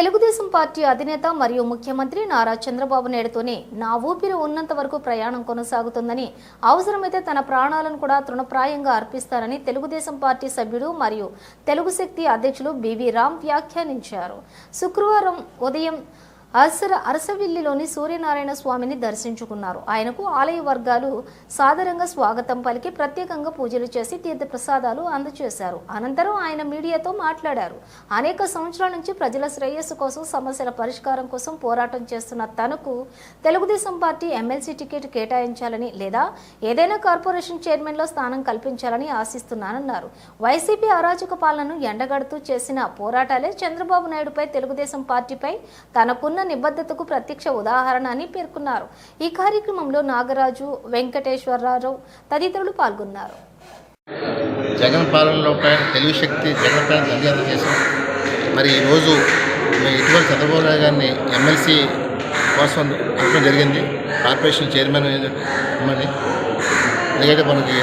Telugu Desam party అధినేత మరియు ముఖ్యమంత్రి నారా చంద్రబాబు నాయుడుతోనే నా ఊపిరి ఉన్నంత వరకు ప్రయాణం కొనసాగుతుందని అవసరమైతే తన ప్రాణాలను కూడా తృణప్రాయంగా అర్పిస్తారని తెలుగుదేశం పార్టీ సభ్యుడు మరియు తెలుగు శక్తి అధ్యక్షులు బివి రామ్ వ్యాఖ్యానించారు. శుక్రవారం ఉదయం అరసర అరసవిల్లిలోని సూర్యనారాయణ స్వామిని దర్శించుకున్నారు. ఆయనకు ఆలయ వర్గాలు సాదరంగా స్వాగతం పలికి ప్రత్యేకంగా పూజలు చేసి తీర్థప్రసాదాలు అందజేశారు అనంతరం ఆయన మీడియాతో మాట్లాడారు. అనేక సంవత్సరాల నుంచి ప్రజల శ్రేయస్సు కోసం సమస్యల పరిష్కారం కోసం పోరాటం చేస్తున్న తనకు తెలుగుదేశం పార్టీ ఎమ్మెల్సీ టికెట్ కేటాయించాలని లేదా ఏదైనా కార్పొరేషన్ చైర్మన్లో స్థానం కల్పించాలని ఆశిస్తున్నానన్నారు. వైసీపీ అరాచక పాలనను ఎండగడుతూ చేసిన పోరాటాలే చంద్రబాబు నాయుడుపై తెలుగుదేశం పార్టీపై తనకున్న నిబద్ధతకు ప్రత్యక్ష ఉదాహరణ అని పేర్కొన్నారు. ఈ కార్యక్రమంలో నాగరాజు వెంకటేశ్వరరావు తదితరులు పాల్గొన్నారు. జగన్ పాలనలో తెలుగు శక్తి జగన్ పైన దర్యాప్తు చేశాం. మరి ఈరోజు మేము ఇటీవల చంద్రబాబు నాయుడు గారిని ఎమ్మెల్సీ కోసం అనుకోవడం జరిగింది. కార్పొరేషన్ చైర్మన్ ఇమ్మని ఎందుకంటే మనకి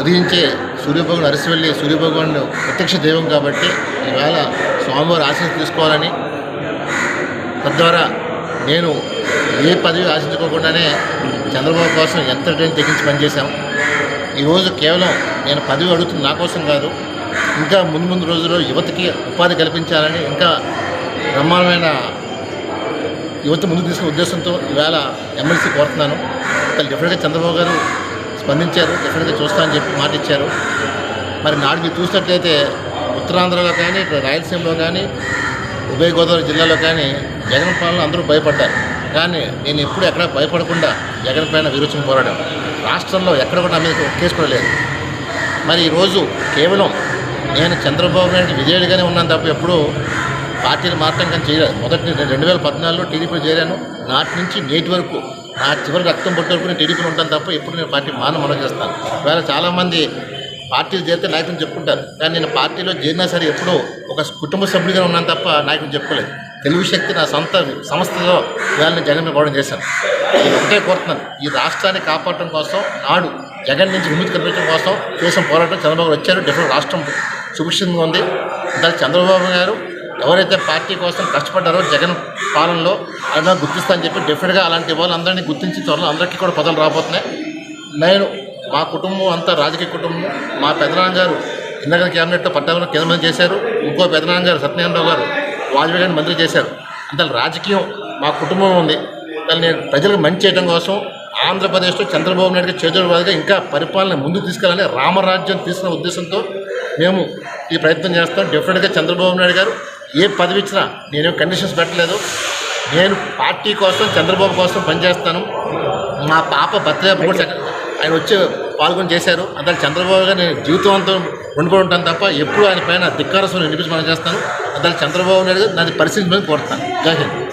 ఉదయించే సూర్యభగవాన్ వెళ్ళి సూర్యభగవాన్ ప్రత్యక్ష దైవం కాబట్టి ఈవేళ స్వామివారి ఆశీస్సు తీసుకోవాలని తద్వారా నేను ఏ పదవి ఆశించుకోకుండానే చంద్రబాబు కోసం ఎంత టైం తెగించి పనిచేశాం? ఈరోజు కేవలం నేను పదవి అడుగుతుంది నా కోసం కాదు ఇంకా ముందు ముందు రోజుల్లో యువతకి ఉపాధి కల్పించాలని ఇంకా బ్రహ్మాండమైన యువత ముందుకు తీసుకునే ఉద్దేశంతో ఈవేళ ఎమ్మెల్సీ కోరుతున్నాను. అసలు డెఫినెట్గా చంద్రబాబు గారు స్పందించారు డెఫినెట్గా చూస్తానని చెప్పి మాట ఇచ్చారు. మరి నాటికి చూసినట్లయితే ఉత్తరాంధ్రలో కానీ రాయలసీమలో కానీ ఉభయ గోదావరి జిల్లాలో కానీ జగన్ పాలన అందరూ భయపడ్డారు. కానీ నేను ఎప్పుడు ఎక్కడ భయపడకుండా జగన్ పైన విరుచుని పోరాడాను. రాష్ట్రంలో ఎక్కడ కూడా నా మీద కేసు కూడా లేదు. మరి ఈరోజు కేవలం నేను చంద్రబాబు నాయుడు విజయుడిగానే ఉన్నాను తప్ప ఎప్పుడూ పార్టీలు మాత్రం కానీ చేయలేదు. మొదటి రెండు వేల పద్నాలుగులో టీడీపీలో చేరాను. నాటి నుంచి నేటి వరకు నా చివరి రక్తం పుట్టే వరకు నేను టీడీపీలో ఉంటాను తప్ప ఎప్పుడు నేను పార్టీ మాన మనం చేస్తాను. ఒకవేళ చాలామంది పార్టీలు చేరితే నాయకులు చెప్పుకుంటారు. కానీ నేను పార్టీలో చేరినా సరే ఎప్పుడూ ఒక కుటుంబ సభ్యుడిగా ఉన్నాను తప్ప నాయకులు చెప్పుకోలేదు. తెలుగు శక్తి నా సొంత సంస్థలో ఇవాళ జగన్ మీద పోవడం చేశాను. నేను ఒకటే కోరుతున్నాను. ఈ రాష్ట్రాన్ని కాపాడటం కోసం నాడు జగన్ నుంచి విముక్తి కల్పించడం కోసం చేసిన పోరాటం చంద్రబాబు వచ్చారు. డిఫరెంట్ రాష్ట్రం సుభిక్షంగా ఉంది. దానికి చంద్రబాబు గారు ఎవరైతే పార్టీ కోసం కష్టపడ్డారో జగన్ పాలనలో అలా గుర్తిస్తా అని చెప్పి డెఫినెట్గా అలాంటి వాళ్ళందరినీ గుర్తించి త్వరలో అందరికీ కూడా పదవులు రాబోతున్నాయి. నేను మా కుటుంబం అంతా రాజకీయ కుటుంబం. మా పెదనాన్న గారు ఇందిరా క్యాబినెట్లో పట్టాభిలో కేంద్రం చేశారు. ఇంకో పెదనాన్న గారు సత్యనారాయణరావు గారు వాజ్పేయి గారిని మంత్రి చేశారు. అంటే రాజకీయం మా కుటుంబం ఉంది. దాన్ని ప్రజలకు మంచి చేయడం కోసం ఆంధ్రప్రదేశ్లో చంద్రబాబు నాయుడు గారి ఇంకా పరిపాలన ముందుకు తీసుకెళ్ళాలని రామరాజ్యం తీసుకున్న ఉద్దేశంతో మేము ఈ ప్రయత్నం చేస్తాం. డెఫినెట్గా చంద్రబాబు నాయుడు గారు ఏ పదవి ఇచ్చినా నేను కండిషన్స్ పెట్టలేదు. నేను పార్టీ కోసం చంద్రబాబు కోసం పనిచేస్తాను. మా పాప బర్త్డే కూడా ఆయన వచ్చి పాల్గొని చేశారు. అందులో చంద్రబాబు గారు నేను జీవితంతో ఉండిపోయి ఉంటాను తప్ప ఎప్పుడు ఆయన పైన ధిక్కారస్వరం వినిపించి మనం చేస్తాను. దాన్ని చంద్రబాబు నాయుడు గారు దాన్ని పరిశీలించమని కోరుతాను జై హింద్.